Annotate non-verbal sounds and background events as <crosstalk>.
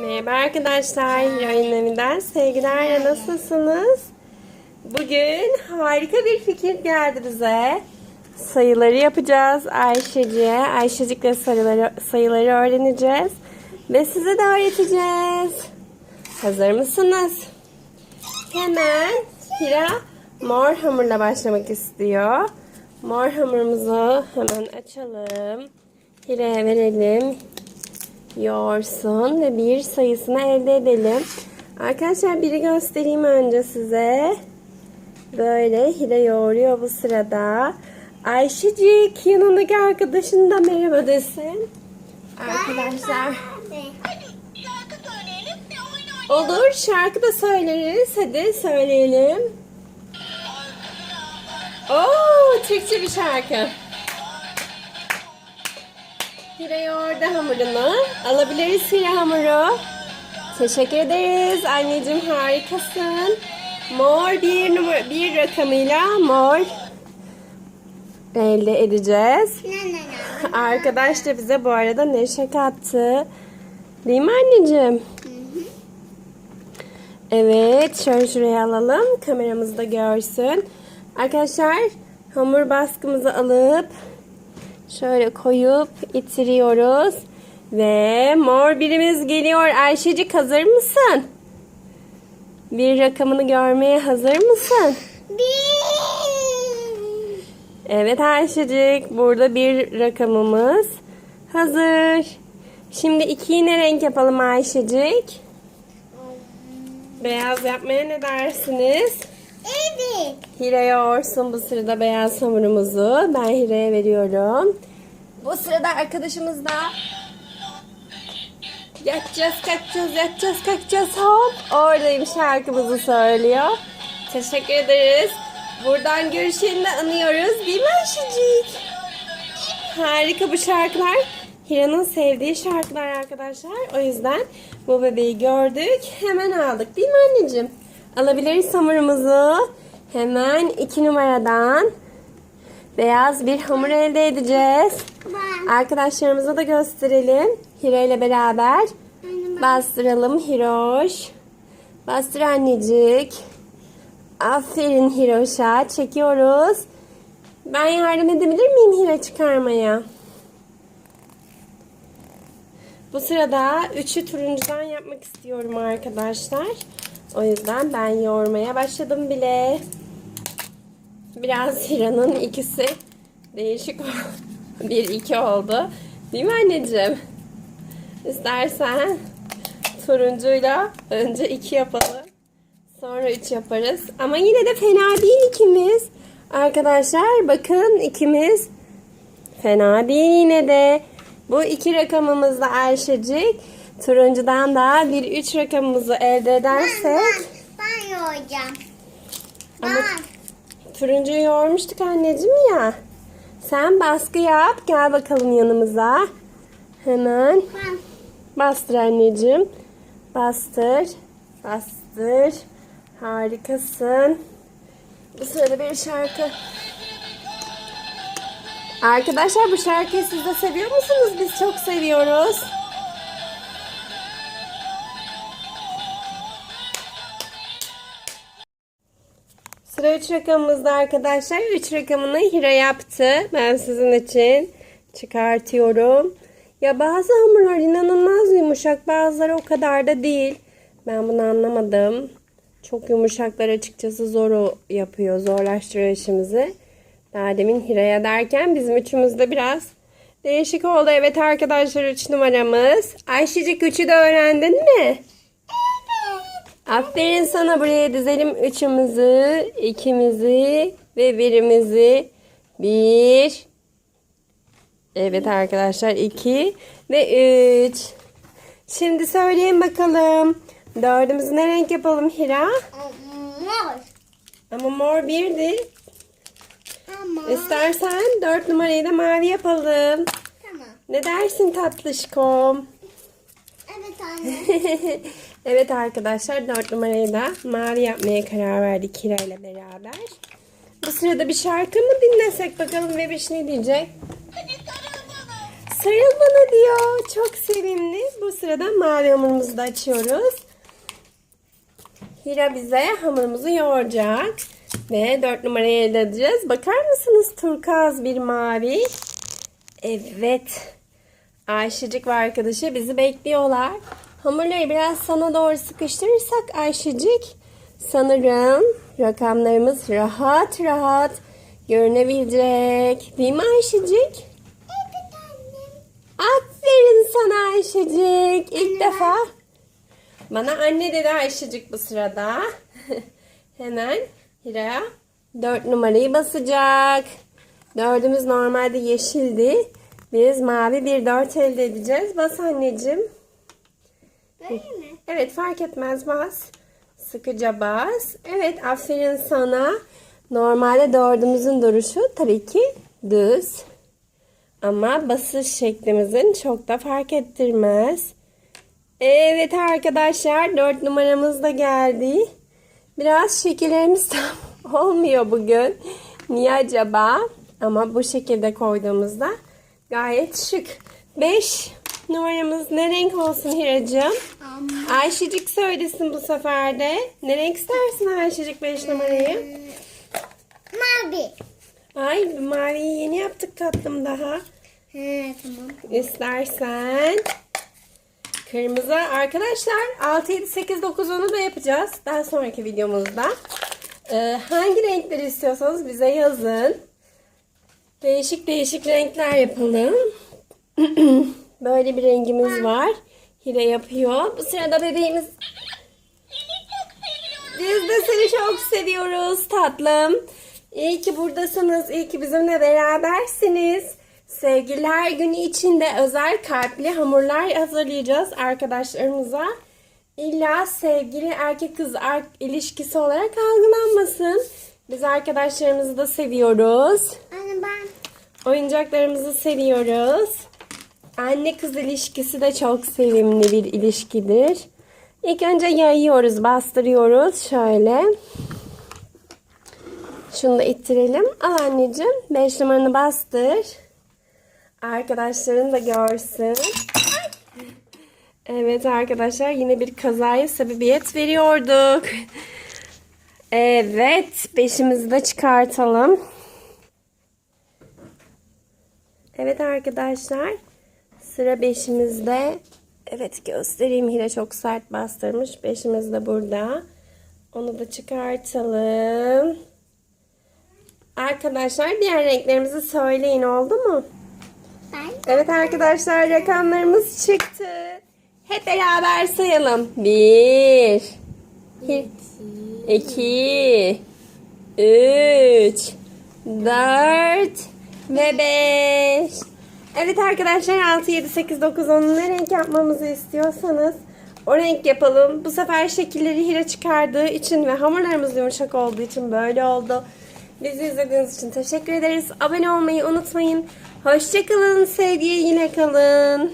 Merhaba arkadaşlar, Yayın Evi'nden sevgilerle nasılsınız? Bugün harika bir fikir geldi bize. Sayıları yapacağız Ayşeciğe. Ayşecikle sayıları, sayıları öğreneceğiz. Ve size de öğreteceğiz. Hazır mısınız? Hemen Hira mor hamurla başlamak istiyor. Mor hamurumuzu hemen açalım. Hira'ya verelim yoğursun ve bir sayısını elde edelim. Arkadaşlar biri göstereyim önce size. Böyle Hira yoğuruyor bu sırada. Ayşecik yanındaki arkadaşın da merhaba desin. Arkadaşlar. Olur şarkı da söyleriz. Hadi söyleyelim. Oo Türkçe bir şarkı. Hira yoğurdu hamurunu. Alabiliriz Hira hamuru. Teşekkür ederiz. Anneciğim harikasın. Mor bir numara bir rakamıyla mor elde edeceğiz. Arkadaş da bize bu arada neşe kattı. Değil mi anneciğim? Evet, şöyle şuraya alalım. Kameramız da görsün. Arkadaşlar, hamur baskımızı alıp şöyle koyup itiriyoruz. Ve mor birimiz geliyor. Ayşecik hazır mısın? Bir rakamını görmeye hazır mısın? Bir. Evet Ayşecik, burada bir rakamımız hazır. Şimdi ikiyi ne renk yapalım Ayşecik? Beyaz yapmaya ne dersiniz? Evet. Hira yoğursun bu sırada beyaz hamurumuzu. Ben Hira'ya veriyorum. Bu sırada arkadaşımız da Yatacağız, kalkacağız, yatacağız, kalkacağız. Hop. Oradayım şarkımızı söylüyor. Teşekkür ederiz. Buradan görüşeni anıyoruz. Değil mi Ayşecik? Harika bu şarkılar. Hira'nın sevdiği şarkılar arkadaşlar. O yüzden bu bebeği gördük. Hemen aldık. Değil mi anneciğim? Alabiliriz hamurumuzu. Hemen iki numaradan beyaz bir hamur elde edeceğiz. Arkadaşlarımıza da gösterelim. Hira ile beraber. Bastıralım Hiroş. Bastır annecik. Aferin Hiroş'a. Çekiyoruz. Ben yardım edebilir miyim Hira çıkarmaya? Bu sırada üçü turuncudan yapmak istiyorum arkadaşlar. O yüzden ben yoğurmaya başladım bile. Biraz Hira'nın ikisi değişik. <laughs> Bir iki oldu. Değil mi anneciğim? İstersen turuncuyla önce iki yapalım. Sonra üç yaparız. Ama yine de fena değil ikimiz. Arkadaşlar bakın ikimiz fena değil yine de. Bu iki rakamımızda Ayşecik. Turuncudan da bir üç rakamımızı elde edersek. Ben, ben yoğuracağım. Ama Ben. turuncuyu yoğurmuştuk anneciğim ya. Sen baskı yap. Gel bakalım yanımıza. Hemen. Ben. Bastır anneciğim. Bastır. Bastır. Harikasın. Bu sırada bir şarkı. Arkadaşlar bu şarkıyı siz de seviyor musunuz? Biz çok seviyoruz. Sıra 3 rakamımızda arkadaşlar. 3 rakamını Hira yaptı. Ben sizin için çıkartıyorum. Ya bazı hamurlar inanılmaz yumuşak. Bazıları o kadar da değil. Ben bunu anlamadım. Çok yumuşaklar açıkçası zor yapıyor. Zorlaştırıyor işimizi. Daha demin Hira'ya derken bizim üçümüz de biraz değişik oldu. Evet arkadaşlar 3 numaramız. Ayşecik 3'ü de öğrendin mi? Aferin sana buraya dizelim üçümüzü, ikimizi ve birimizi. Bir. Evet arkadaşlar iki ve üç. Şimdi söyleyin bakalım. Dördümüzü ne renk yapalım Hira? Mor. Ama mor birdi. Ama. İstersen dört numarayı da mavi yapalım. Tamam. Ne dersin tatlışkom? Evet <laughs> anne. Evet arkadaşlar 4 numarayı da mavi yapmaya karar verdik Kira ile beraber. Bu sırada bir şarkı mı dinlesek bakalım Bebiş ne diyecek? Hadi sarıl bana. sarıl bana diyor. Çok sevimli. Bu sırada mavi hamurumuzu da açıyoruz. Hira bize hamurumuzu yoğuracak. Ve 4 numarayı elde edeceğiz. Bakar mısınız turkuaz bir mavi? Evet. Ayşecik ve arkadaşı bizi bekliyorlar. Hamurları biraz sana doğru sıkıştırırsak Ayşecik sanırım rakamlarımız rahat rahat görünebilecek. Değil mi Ayşecik? Evet annem. Aferin sana Ayşecik. İlk defa bana anne dedi Ayşecik bu sırada. <laughs> Hemen Hira 4 numarayı basacak. Dördümüz normalde yeşildi. Biz mavi bir dört elde edeceğiz. Bas anneciğim. Böyle mi? Evet fark etmez bas. Sıkıca bas. Evet aferin sana. Normalde dördümüzün duruşu tabii ki düz. Ama basış şeklimizin çok da fark ettirmez. Evet arkadaşlar dört numaramız da geldi. Biraz şekillerimiz <laughs> tam olmuyor bugün. Niye acaba? Ama bu şekilde koyduğumuzda gayet şık. 5 numaramız ne renk olsun Hiracığım? Ayşecik söylesin bu sefer de. Ne renk istersin Ayşecik 5 numarayı? Mavi. Ay maviyi yeni yaptık tatlım daha. He tamam. İstersen kırmızı arkadaşlar 6 7 8 9 10'u da yapacağız daha sonraki videomuzda. Ee, hangi renkleri istiyorsanız bize yazın. Değişik değişik renkler yapalım. <clears throat> Böyle bir rengimiz var. Hile yapıyor. Bu sırada bebeğimiz biz de seni çok seviyoruz tatlım. İyi ki buradasınız. İyi ki bizimle berabersiniz. Sevgililer günü için de özel kalpli hamurlar hazırlayacağız arkadaşlarımıza. İlla sevgili erkek kız ilişkisi olarak algılanmasın. Biz arkadaşlarımızı da seviyoruz. Anne ben. Oyuncaklarımızı seviyoruz. Anne kız ilişkisi de çok sevimli bir ilişkidir. İlk önce yayıyoruz, bastırıyoruz şöyle. Şunu da ittirelim. Al anneciğim. 5 numaranı bastır. Arkadaşların da görsün. Evet arkadaşlar yine bir kazaya sebebiyet veriyorduk. Evet. Beşimizi de çıkartalım. Evet arkadaşlar. Sıra beşimizde. Evet göstereyim. Hira çok sert bastırmış. Beşimiz de burada. Onu da çıkartalım. Arkadaşlar diğer renklerimizi söyleyin oldu mu? Ben. Evet arkadaşlar rakamlarımız çıktı. Hep beraber sayalım. Bir. iki, Üç. Dört. Ve beş. Evet arkadaşlar 6, 7, 8, 9, 10'un ne renk yapmamızı istiyorsanız o renk yapalım. Bu sefer şekilleri Hira çıkardığı için ve hamurlarımız yumuşak olduğu için böyle oldu. Bizi izlediğiniz için teşekkür ederiz. Abone olmayı unutmayın. Hoşçakalın. Sevgiye yine kalın.